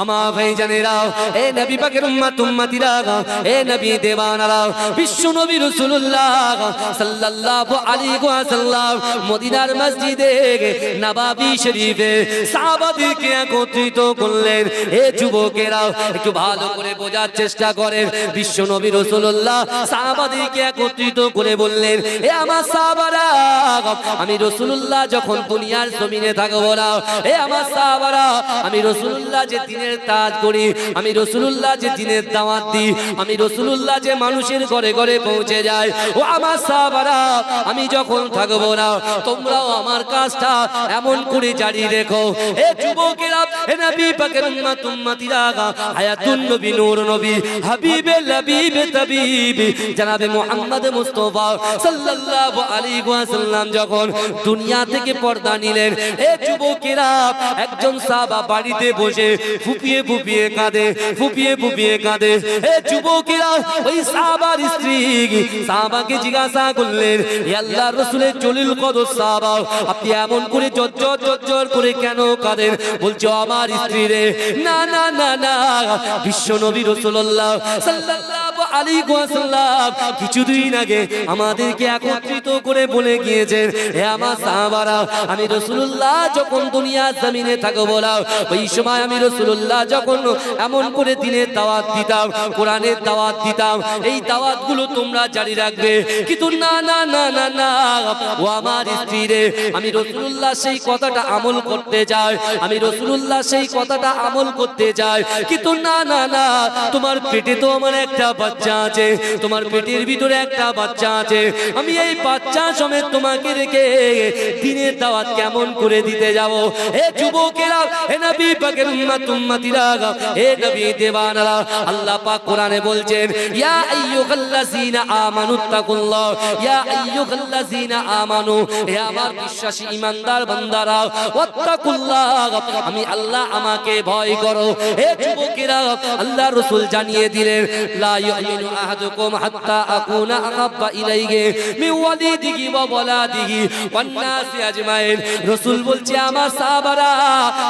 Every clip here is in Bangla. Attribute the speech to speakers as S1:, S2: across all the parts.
S1: আমার ভাই জানেরা এ নবী পাকের উম্মত উম্মতিরা, এ নবী দেওয়ানারা বিশ্ব নবী রাসূলুল্লাহ সাল্লাল্লাহু আলাইহি ওয়াসাল্লাম মদিনার মসজিদে নবাবী শরীফে সাহাবাদেরকে একত্রিত করলেন। এ যুবকেরা একটু ভালো করে বোঝার চেষ্টা করেন। বিশ্ব নবী রাসূলুল্লাহ সাহাবাদেরকে একত্রিত করে বললেন, এ আমার সাহাবারা, আমি রাসূলুল্লাহ যখন দুনিয়ার জমিনে থাকব না, এ আমার সাহাবারা, আমি রাসূলুল্লাহ যে দিনের কাজ করি। আমি রাসূলুল্লাহ যে দিনের দাওয়াত দিই, আমি রাসূলুল্লাহ যে মানুষের ঘরে ঘরে পৌঁছে যায় ও আমার সাহাবারা, আমি যখন থাকব না, তোমরাও আমার কাজটা এমন করে জারি রেখো। এ যুবকেরা, এ নবী পাকের হায়াতুন নবী, নূর নবী, হাবিবে লবিবে মুহাম্মদ মুস্তাফা সাল্লাল্লাহু আলাইহি যখন দুনিয়া থেকে পর্দা নিলেন, এ যুবকেরা একজন সাহাবা বাড়িতে বসে ফুপিয়ে ফুপিয়ে কাঁদে, ফুপিয়ে ফুপিয়ে কাঁদে। এ যুবকেরা, ওই সাহাবার স্ত্রী সাহাবাকে জিজ্ঞাসা করলেন ইয়াল্লাহ রসুলের চলিল জলিল সাবা, আপনি এমন করে জজ্জর জজ্জর করে কেন কাঁদেন? বলছো আমার স্ত্রী রে। না না না না। বিশ্ব নবী রসুল্লাহ সাল্লাল্লাহু আলাইহি ওয়াসাল্লাম কিছুদিন আগে আমাদেরকে একত্রিত করে বলে গিয়েছেন, হে আমার সাহাবারা, আমি রাসূলুল্লাহ যখন দুনিয়া জমিনে থাকব না ওই সময় আমি রাসূলুল্লাহ যখন এমন করে দিনের দাওয়াত দিতাম, কোরআনের দাওয়াত দিতাম, এই দাওয়াতগুলো তোমরা জারি রাখবে। কিন্তু না না না না না, ও আমার স্ত্রী রে, আমি রাসূলুল্লাহ সেই কথাটা আমল করতে চাই, আমি রাসূলুল্লাহ সেই কথাটা আমল করতে চাই, কিন্তু না না না, তোমার পেটে তো আমার একটা বাচ্চা আছে, তোমার পেটের ভিতরে একটা বাচ্চা আছে। আমি এই বাচ্চা সমেত তোমাকে রেখে দিনের দাওয়াত কেমন করে দিতে যাব? হে যুবকেরা, হে নবী পাকের উম্মত, উম্মতিরা, হে নবী দেওয়ানারা, আল্লাহ পাক কোরআনে বলছেন, ইয়া আইয়ুহাল্লাযীনা আমানু তাকুল্লাহ, ইয়া আইয়ুহাল্লাযীনা আমানু, হে আমার বিশ্বাসী ঈমানদার বান্দারা, ওয়াত্তাকুল্লাহ, আমি আল্লাহ আমাকে ভয় করো। হে যুবকেরা, আল্লাহ রাসূল জানিয়ে দিলেন, লা হাত্তা আকুনা আহাব্বা ইলাইহি মিন ওয়ালিদিহি ওয়া ওয়ালাদিহি ওয়ান নাসি আজমাইন রাসূল বলছে আমার সাহাবারা,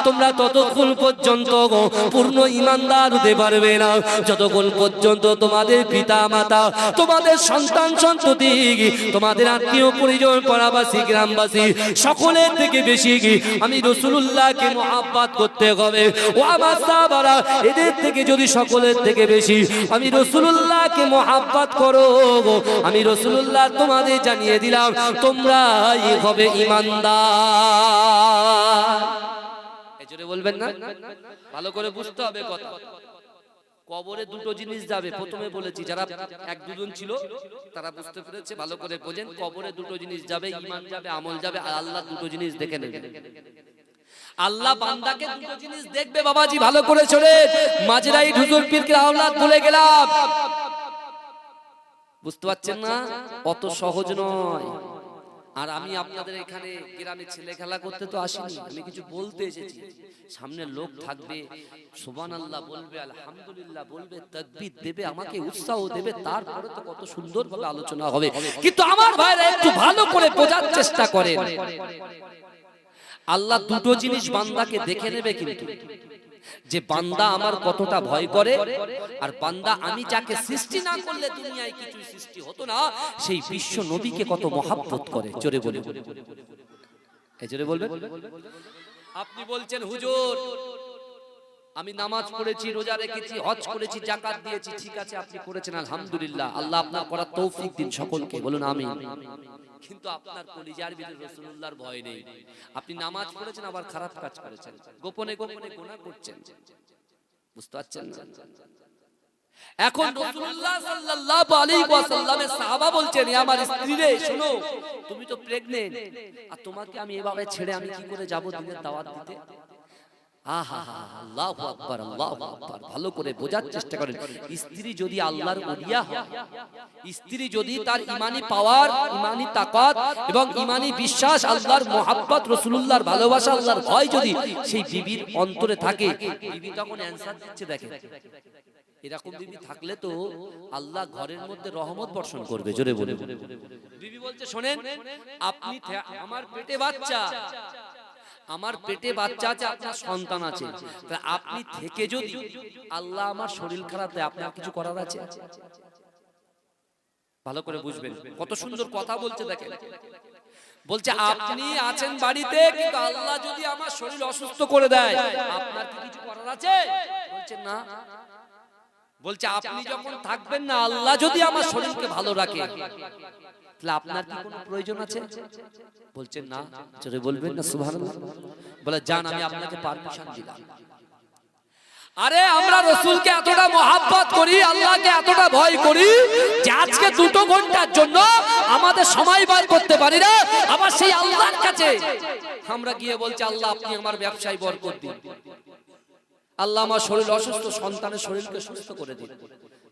S1: তোমরা ততক্ষণ পর্যন্ত পূর্ণ ঈমানদার হতে পারবে না। যতক্ষণ পর্যন্ত তোমাদের পিতা মাতা তোমাদের সন্তান সন্ততি, তোমাদের আত্মীয় পরিজন, পাড়াবাসী, গ্রামবাসী, সকলের থেকে বেশি আমি মহাব্বাত করতে হবে। ও আমার সাহাবারা, এদের থেকে যদি সকলের থেকে বেশি আমি রসুল্লাহকে মহাব্বাত করো। আমি রসুল্লাহ তোমাদের জানিয়ে দিলাম, তোমরাই হবে ইমানদার। বলবেন না? ভালো করে বুঝতে হবে কথা। কবরে দুটো জিনিস যাবে, প্রথমে বলেছি, যারা এক দুজন ছিল, তারা বুঝতে পেরেছে, ভালো করে বোঝেন, কবরে দুটো জিনিস যাবে, ইমান যাবে, আমল যাবে আল্লাহ দুটো জিনিস দেখে নেবে। আল্লাহ বান্দাকে দুটো জিনিস দেখবে বাবাজি ভালো করে চলে মাঝরাই হুজুর পীরকে আওলাদ বলে গেলাম। বুঝতে পারছেন না? অত সহজ নয়। আর আমি আপনাদের এখানে গ্রামে ছেলে খেলা করতে তো আসিনি। আমি কিছু বলতে এসেছি। সামনে লোক থাকবে। সুবান আল্লাহ বলবে আলহামদুলিল্লাহ বলবে তকবির দেবে আমাকে উৎসাহ দেবে তারপরে তো কত সুন্দর ভাবে আলোচনা হবে। কিন্তু আমার ভাইরা একটু ভালো করে বোঝার চেষ্টা করেন। আল্লাহ দুটো জিনিস বান্দাকে দেখে নেবে কিন্তু। যে বান্দা আমার কতটা ভয় করে আর বান্দা আমি যাকে সৃষ্টি না করলে দুনিয়ায় কিছু সৃষ্টি হতো না সেই বিশ্ব নবীকে কত মহাব্বত করে। জোরে বলে এই জোরে বলবেন? আপনি বলছেন হুজুর আমি নামাজ পড়েছি রোজা রেখেছি হজ করেছি জাকাত দিয়েছি ঠিক আছে আপনি করেছেন আলহামদুলিল্লাহ। আল্লাহ আপনার করার তৌফিক দিন সকলকে। বলুন আমি কিন্তু আপনার কলিজার ভিতরে রসুল্লাহর ভয় নেই। আপনি নামাজ পড়েছেন, আবার খারাপ কাজ করেছেন। গোপনে গোপনে গোনা করছেন। বুঝতে পারছেন এখন সাল্লাল্লাহু আলাইহি ওয়াসাল্লামের সাহাবা বলছেন আমার স্ত্রী রে শোনো, তুমি তো আর তোমাকে আমি এভাবে ছেড়ে আমি কি করে যাব দিনের দাওয়াত দিতে? বোঝার চেষ্টা করেন যদি আল্লাহর হয় যদি তার পাওয়ার এবং বিশ্বাস রাসূলুল্লাহর ভালোবাসা আল্লাহর যদি সেই বিবির অন্তরে থাকে এরকম বিবি থাকলে তো আল্লাহ ঘরের মধ্যে রহমত বর্ষণ করবে জোরে বলে বিবি বলছে শোনেন আপনি আমার পেটে বাচ্চা আমার পেটে বাচ্চা আছে আপনার সন্তান আছে। তা আপনি থেকে যদি আল্লাহ আমার শরীর খারাপ দেয় আপনার কিছু করার আছে? ভালো করে বুঝবেন। কত সুন্দর কথা বলছে দেখেন। বলছে আপনি আছেন বাড়িতে কিন্তু আল্লাহ যদি আমার শরীর অসুস্থ করে দেয় আপনার কি কিছু করার আছে? বলছে না। বলছে আপনি যখন থাকবেন না আল্লাহ যদি আমার শরীরকে ভালো রাখে। আজকে দুটো ঘণ্টার জন্য আমাদের সময় বার করতে পারি না। আবার সেই আল্লাহর কাছে আমরা গিয়ে বলছি, আল্লাহ, আপনি আমার ব্যবসায় আল্লাহ আমার শরীর অসুস্থ, সন্তানের শরীরকে সুস্থ করে দিন।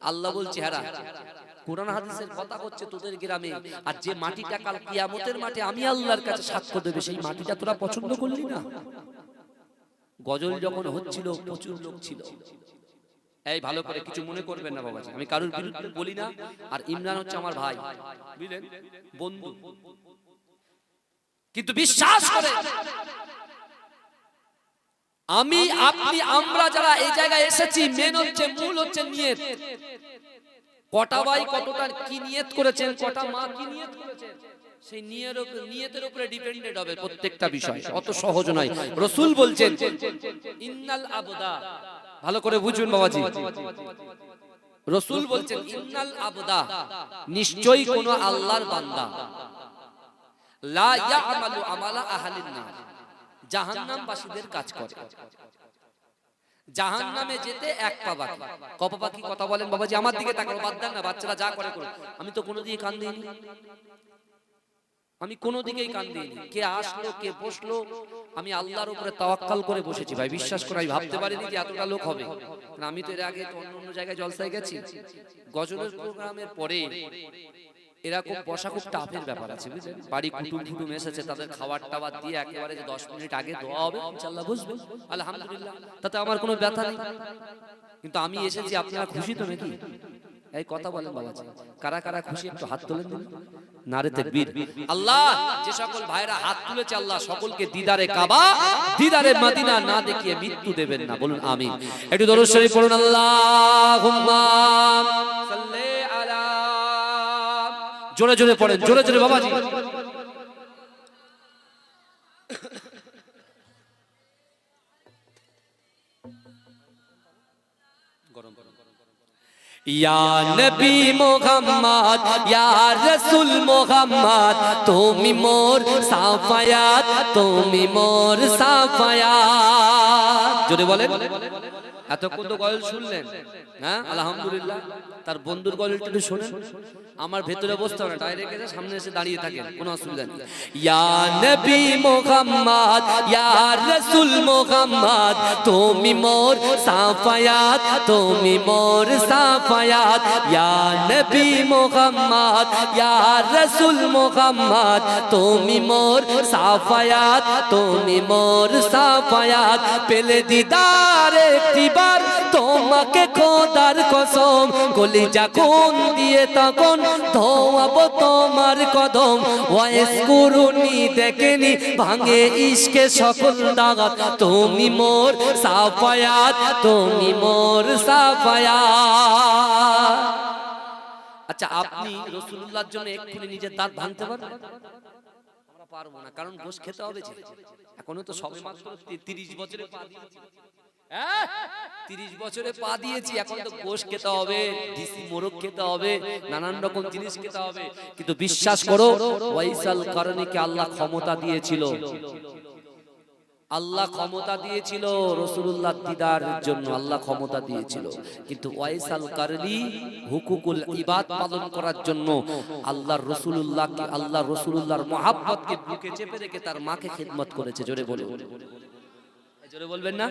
S1: আল্লাহ বলছে হ্যাঁ কোরআন হাদিসের কথা হচ্ছে তোদের গ্রামে আর যে মাটিটা কাল কিয়ামতের মাঠে আমি আল্লাহর কাছে সাক্ষ্য দেবে সেই মাটিটা তোরা পছন্দ করলি না। গজল যখন হচ্ছিল প্রচুর লোক ছিল। এই ভালো করে কিছু মনে করবেন না বাবাজি আমি কারোর বিরুদ্ধে বলি না আর ইমরান হচ্ছে আমার ভাই। বুঝলেন? বন্ধু। কিন্তু বিশ্বাস করে। আমি আপনি আমরা যারা এই জায়গায় এসেছি মেন হচ্ছে মূল হচ্ছে নিয়ত। কটা ভাই কতটা কি নিয়ত করেছেন কটা মা কি নিয়ত করেছেন? সেই নিয়ের নিয়তের উপরে ডিপেন্ডেন্ট হবে প্রত্যেকটা বিষয়। অত সহজ নয়। রসুল বলছেন ইন্নাল আবদা। ভালো করে বুঝুন বাবাজি। রসুল বলছেন ইন্নাল আবদা। নিশ্চয়ই কোন আল্লাহর বান্দা। লা ইয়ামালু আমালা আহলিন নার। জাহান্নামবাসীদের কাজ করে। জাহান নামে যেতে এক পা বাকি। বাকি কথা বলেন বাবাজি, আমার দিকে তাকাও বাদ দেন না, বাচ্চারা যা করে করে আমি তো কোনো দিকে কান দিইনি। আমি কোনো দিকেই কান দিইনি। কে আসলো, কে বসল, আমি আল্লাহর উপরে তাওয়াক্কাল করে বসেছি। ভাই, বিশ্বাস করে আমি ভাবতে পারিনি যে এতটা লোক হবে। আমি তো এর আগে অন্য অন্য জায়গায় জলসায় গেছি। গজলের প্রোগ্রামের পরে এরকম বসা খুব টাফের ব্যাপার আছে বুঝলেন বাড়ি কুটুম কুটুম এসেছে তাদের খাবার টাবার দিয়ে একেবারে যে দশ মিনিট আগে দোয়া হবে ইনশাল্লাহ বুঝবেন আলহামদুলিল্লাহ। তাতে আমার কোনো ব্যথা নেই। কিন্তু আমি এসেছি আপনারা খুশি তো নাকি? এই কথা বলেন বাবাজি কারা কারা খুশি একটু হাত তোলেন দিন। নারে তাকবীর। আল্লাহ যে সকল ভাইরা হাত তুলেছে আল্লাহ সকলকে দিদারে কাবা দিদারে মদিনা না দেখিয়ে মৃত্যু দেবেন না। বলুন আমিন। একটু দরুদ শরীফ পড়ুন আল্লাহুম্মা। সাল্লি আলা জোরে জোরে পড়েন, জোরে জোরে বাবাজি। তুমি মোর সাফায়াত, তুমি মোর সাফায়াত। জোরে বলেন। এতক্ষণ তো গজল শুনলেন হ্যাঁ? আলহামদুলিল্লাহ। তার বন্ধুর গজলটা একটু শোনেন। আমার ভেতরে বসতে না ডাইরেক্ট এসে সামনে এসে দাঁড়িয়ে থাকেন, কোনো অসুবিধা নেই। ইয়া নবী মোহাম্মদ, ইয়া রাসূল মোহাম্মদ, তুমি মোর সাফায়াত, তুমি মোর সাফায়াত। ইয়া নবী মোহাম্মদ, ইয়া রাসূল মোহাম্মদ, তুমি মোর সাফায়াত, তুমি মোর সাফায়াত। পেলে দিদার একটিবার তোমাকে খোদার কসম কলিজা কোন দিয়ে তখন ধোয়াব তোমার কদম। ওয়েস কুরুনি দেখেনি, ভাঙে ইশকে সকল দাগাত তুমি মোর সাফায়াত, তুমি মোর সাফায়াত। আচ্ছা আপনি রসুল্লাহর জন্য এক্ষুনি নিজের দাঁত ভাঙতে পারবেন? আমরা পারব না, কারণ গোশ খেতে হবে এখনও তো সবে মাত্র তিরিশ বছরে হ্যাঁ? তিরিশ বছরে পা দিয়েছি, এখন তো গোশ খেতে হবে মোরগ খেতে হবে, নানান রকম জিনিস খেতে হবে। কিন্তু বিশ্বাস করো, ওয়াইসাল কারণীকে আল্লাহ ক্ষমতা দিয়েছিল। আল্লাহ ক্ষমতা দিয়েছিল রসুল্লাহ দিদার জন্য, আল্লাহ ক্ষমতা দিয়েছিল। কিন্তু ওয়াইসাল কারলি হুকুকুল ইবাদ পালন করার জন্য আল্লাহ রসুল্লাহকে আল্লাহ রসুল্লাহর মহাব্বতকে বুকে চেপে রেখে তার মাকে খেদমত করেছে, জোরে বলে। জোরে বলবেন না?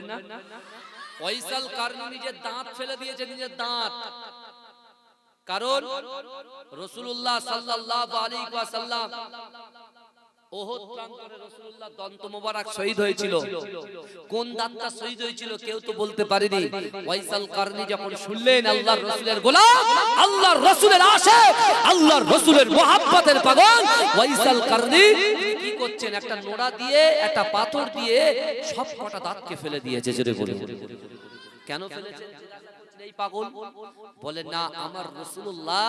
S1: ওয়াইসাল কারনি নিজের দাঁত ফেলে দিয়েছে নিজের দাঁত। কারণ রসুল্লাহ সাল্লাহ আলী ওয়াসাল্লাম ওহদ প্রান্তরে রাসূলুল্লাহ দন্ত মোবারক শহীদ হয়েছিল। কোন দাঁতটা শহীদ হয়েছিল কেউ তো বলতে পারেনি। ওয়াইসাল কারনি যখন শুনলেন আল্লাহর রাসূলের গোলাম আল্লাহর রাসূলের আশিক আল্লাহর রাসূলের মুহাব্বতের পাগল ওয়াইসাল কারনি কি করছেন? একটা নোড়া দিয়ে একটা পাথর দিয়ে সব কটা দাঁতকে ফেলে দিয়েছে জোরে কেন ফেলেছে এই পাগল। বলে, না, আমার রসুল্লাহ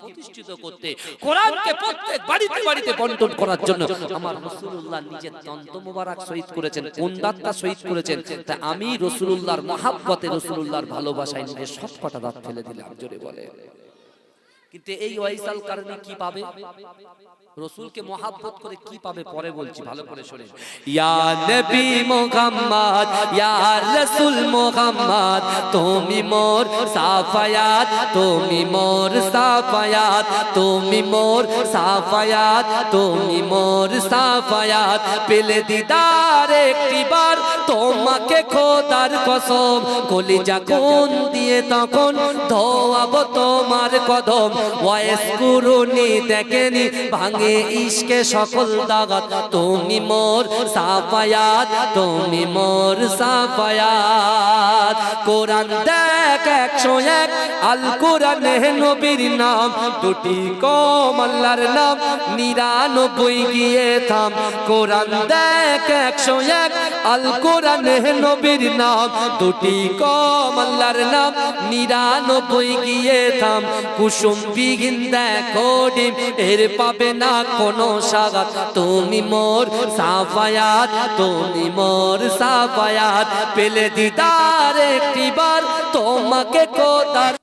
S1: প্রতিষ্ঠিত করতে, কোরআনকে প্রত্যেক বাড়িতে বাড়িতে করার জন্য আমার রসুল্লাহ নিজের মুবারক শহীদ করেছেন, কোন দাঁতটা শহীদ করেছেন, তা আমি রসুল্লাহর মহাব্বতে রসুল্লাহর ভালোবাসায় নিজের সব কটা দাঁত ফেলে দিলাম। জোরে বলে। কিন্তু এই ওয়াইসাল কারণে কি পাবে? রসুলকে মহাব্বত করে কি পাবে? পরে বলছি ভালো করে শোনেন। ইয়া নবী মুহাম্মদ ইয়া রাসূল মুহাম্মদ তুমি মোর সাফায়াত তুমি মোর সাফায়াত তুমি মোর সাফায়াত তুমি মোর সাফায়াত। পেলে দিদার একটিবার তোমাকে খোদার কসম কলিজা কোন দিয়ে তখন ধোয়াবো তোমার কদম। ওয়েস কুরুনি দেখেনি, ভাঙে ইশকে সকল দাগাত। তুমি মোর সাফায়াত, তুমি মোর সাফায়াত। কোরআন দেখ একশো এক আল কোরআন নবীর নাম। দুটি কম আল্লাহর নাম, নিরানব্বই গিয়ে থাম। কোরআন দেখ একশো এক আল কোরআন নবীর নাম। দুটি কম আল্লাহর নাম, নিরানব্বই গিয়ে থাম। কুসুম বিঘিন দেখো ডিম এর পাবে না কোনো সাগাত। তুমি মোর সাফায়াত, তুমি মোর সাফায়াত। পেলে দিদার একটিবার তোমাকে কোদার